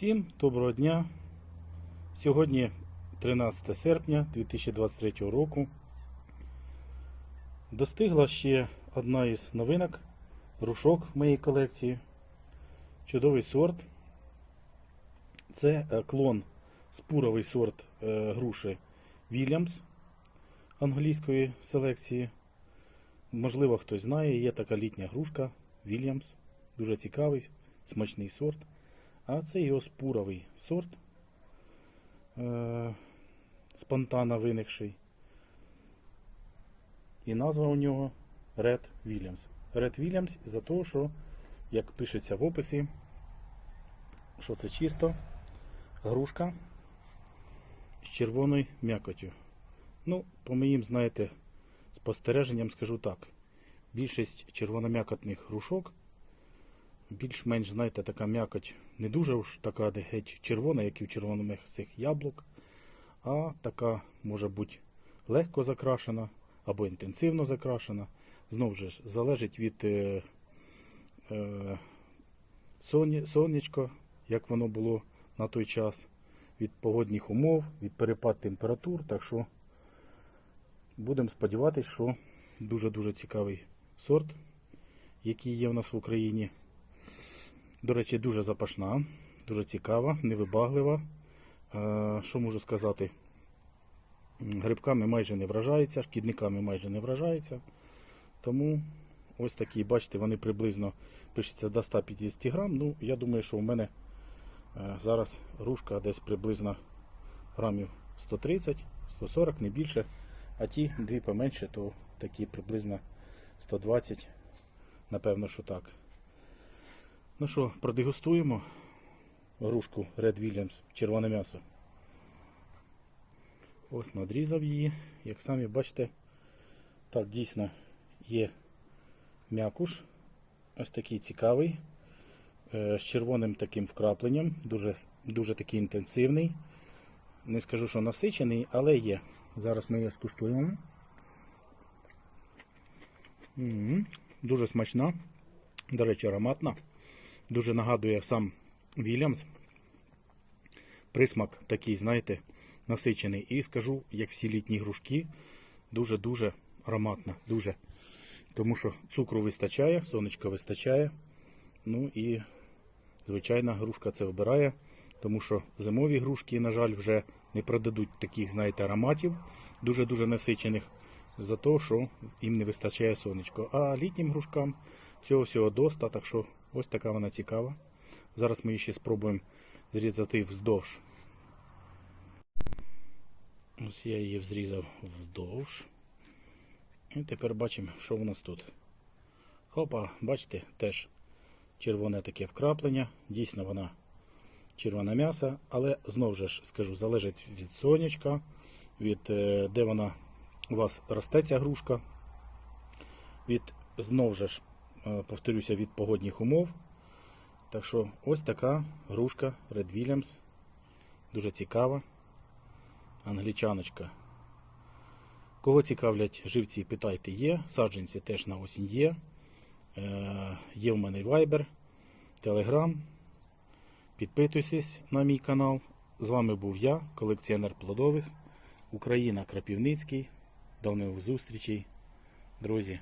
Всім доброго дня. Сьогодні 13 серпня 2023 року. Достигла ще одна із новинок рушок в моїй колекції. Чудовий сорт. Це е, клон спуровий сорт е, груші Williams англійської селекції. Можливо, хтось знає, є така літня грушка Williams. Дуже цікавий, смачний сорт. А це його спуровий сорт. Е, спонтанно виникший. І назва у нього Red Williams. Red Williams за того, що, як пишеться в описі, що це чисто грушка з червоною м'якотю. Ну, по моїм, знаєте, спостереженням скажу так. Більшість червоном'якотних грушок більш-менш, знаєте, така м'якоть не дуже уж така геть червона, як і в червоном'яких яблук, а така може бути легко закрашена або інтенсивно закрашена. Знову ж залежить від е, е, сонечка, як воно було на той час, від погодних умов, від перепад температур. Так що будемо сподіватися, що дуже-дуже цікавий сорт, який є в нас в Україні. До речі, дуже запашна, дуже цікава, невибаглива. Е, Що можу сказати? Грибками майже не вражається, шкідниками майже не вражається. Тому ось такі, бачите, вони приблизно пишеться до 150 грам. Ну, я думаю, що у мене е, зараз ружка десь приблизно грамів 130-140, не більше. А ті дві поменше, то такі приблизно 120. Напевно, що так. Ну що, продегустуємо грушку Red Williams, червоне м'ясо. Ось надрізав її. Як самі бачите, так дійсно є м'якуш. Ось такий цікавий. е, З червоним таким вкрапленням. Дуже, дуже такий інтенсивний. Не скажу, що насичений, але є. Зараз ми її скуштуємо. Дуже смачна. До речі, ароматна. Дуже нагадує сам Вільямс. Присмак такий, знаєте, насичений. І скажу, як всі літні грушки, дуже-дуже ароматна. Дуже. Тому що цукру вистачає, сонечка вистачає. Ну і звичайна грушка це вбирає. Тому що зимові грушки, на жаль, вже не продадуть таких, знаєте, ароматів, дуже-дуже насичених, за те, що їм не вистачає сонечко. А літнім грушкам цього всього доста, так що ось така вона цікава. Зараз ми її ще спробуємо зрізати вздовж. Ось я її зрізав вздовж. І тепер бачимо, що у нас тут. Хопа, бачите, теж червоне таке вкраплення. Дійсно вона червоне м'ясо, але знову ж скажу, залежить від сонячка, від е, де вона у вас росте ця грушка, від знову ж повторюся, від погодних умов. Так що ось така грушка Red Williams. Дуже цікава. Англічаночка. Кого цікавлять живці, питайте є. Саджанці теж на осінь є. Е, є в мене Viber, Telegram. Підписуйтесь на мій канал. З вами був я, колекціонер плодових, Україна Крапівницький. До нових зустрічей, друзі.